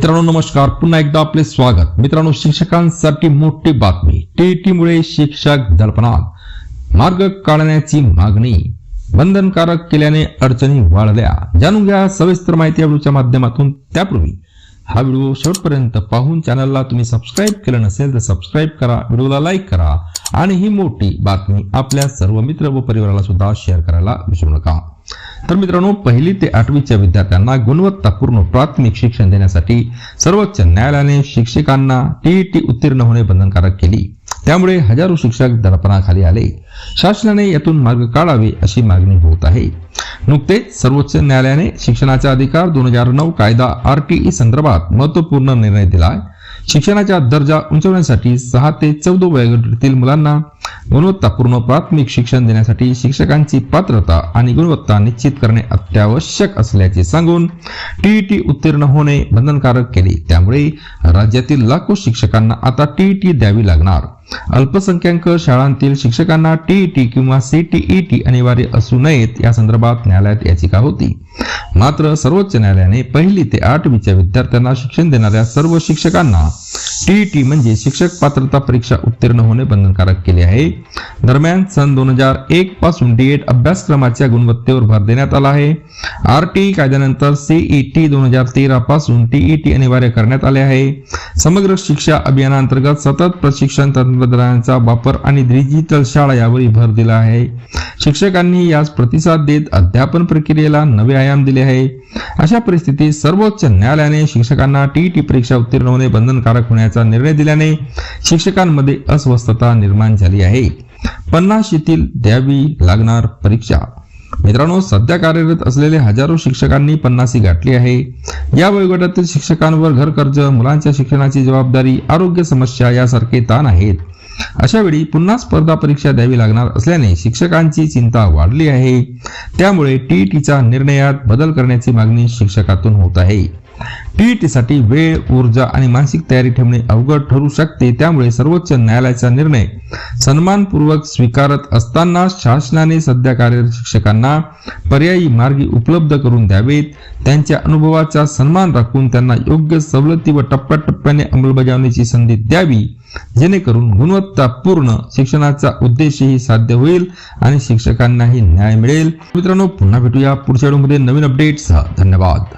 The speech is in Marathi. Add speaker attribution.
Speaker 1: मित्रांनो नमस्कार. पुन्हा एकदा आपले स्वागत. मित्रांनो शिक्षकांसाठी मोठी बातमी. टीईटी मुळे शिक्षक दडपणात मार्ग काढण्याची मागणी. बंधनकारक केल्याने अडचणी वाढल्या. जाणून घ्या सविस्तर माहिती या व्हिडिओच्या माध्यमातून. त्यापूर्वी हा व्हिडिओ शेवटपर्यंत पाहून चॅनलला तुम्ही सबस्क्राईब केलं नसेल तर सबस्क्राईब करा व्हिडिओला लाईक करा आणि ही मोठी बातमी आपल्या सर्व मित्र व परिवाराला सुद्धा शेअर करायला विसरू नका. तर मित्रांनो पहिली ते आठवीच्या विद्यार्थ्यांना गुणवत्तापूर्ण प्राथमिक शिक्षण देण्यासाठी सर्वोच्च न्यायालयाने शिक्षकांना टीईटी उत्तीर्ण होणे बंधनकारक केली. त्यामुळे हजारो शिक्षक दडपणाखाली आले. शासनाने यातून मार्ग काढावे अशी मागणी होत आहे. नुकतेच सर्वोच्च न्यायालयाने शिक्षणाचा अधिकार दोन हजार नऊ कायदा आरटीई संदर्भात महत्त्वपूर्ण निर्णय दिला शिक्षणाचा दर्जा उंचवण्यासाठी सहा ते चौदा वयोगटातील मुलांना गुणवत्तापूर्ण प्राथमिक शिक्षण देण्यासाठी शिक्षकांची पात्रता आणि गुणवत्ता निश्चित करणे अत्यावश्यक असल्याचे सांगून टीईटी उत्तीर्ण होणे बंधनकारक केले. त्यामुळे राज्यातील लाखो शिक्षकांना आता टीईटी द्यावी लागणार. अल्पसंख्याक शाळांतील शिक्षकांना टीईटी किंवा सीटीईटी अनिवार्य असू नयेत या संदर्भात न्यायालयात याचिका होती. मात्र सर्वोच्च न्यायालयाने पहिली ते आठवीच्या विद्यार्थ्यांना शिक्षण देणाऱ्या सर्व शिक्षकांना टीईटी म्हणजे शिक्षक पात्रता परीक्षा उत्तीर्ण होणे बंधनकारक केले आहे. दरम्यान सन दोन हजार एक पासून डीएड अभ्यासक्रमाच्या गुणवत्तेवर भर देण्यात आला आहे. आर टी कायद्यानंतर सीईटी दोन हजार तेरा पासून टीईटी अनिवार्य करण्यात आले आहे. समग्र शिक्षा अभियानांतर्गत सतत प्रशिक्षण तंत्रज्ञानाचा वापर आणि डिजिटल शाळा यावर भर दिला आहे. शिक्षकांनी यास प्रतिसाद देत अध्यापन प्रक्रियेला नवे आयाम दिले आहे. अशा परिस्थितीत सर्वोच्च न्यायालयाने शिक्षकांना टीईटी परीक्षा उत्तीर्ण होणे बंधनकारक होण्याचा निर्णय दिल्याने शिक्षकांमध्ये अस्वस्थता निर्माण झाली आहे. पन्नास येथील द्यावी लागणार परीक्षा. मित्रांनो सध्या कार्यरत असलेले हजारो शिक्षकांनी पन्नासी गाठली आहे. या वयोगटातील शिक्षकांवर घर कर्ज मुलांच्या शिक्षणाची जबाबदारी आरोग्य समस्या यासारखे ताण आहेत. अशा वेळी पुन्हा स्पर्धा परीक्षा द्यावी लागणार असल्याने शिक्षकांची चिंता वाढली आहे. त्यामुळे टीईटीचा निर्णयात बदल करण्याची मागणी शिक्षकातून होत आहे. टीईटी साठी वेळ ऊर्जा आणि मानसिक तयारी ठेवणे अवघड ठरू शकते. त्यामुळे सर्वोच्च न्यायालयाचा निर्णय सन्मानपूर्वक स्वीकारत असताना शासनाने सध्या कार्यरत शिक्षकांना पर्यायी मार्गी उपलब्ध करून द्यावेत. त्यांच्या अनुभवाचा सन्मान राखून त्यांना योग्य सवलती व टप्प्याटप्प्याने अंमलबजावणीची संधी द्यावी. जेणेकरून गुणवत्तापूर्ण शिक्षणाचा उद्देशही साध्य होईल आणि शिक्षकांनाही न्याय मिळेल. मित्रांनो पुन्हा भेटूया पुढच्या व्हिडिओमध्ये नवीन अपडेट्स धन्यवाद.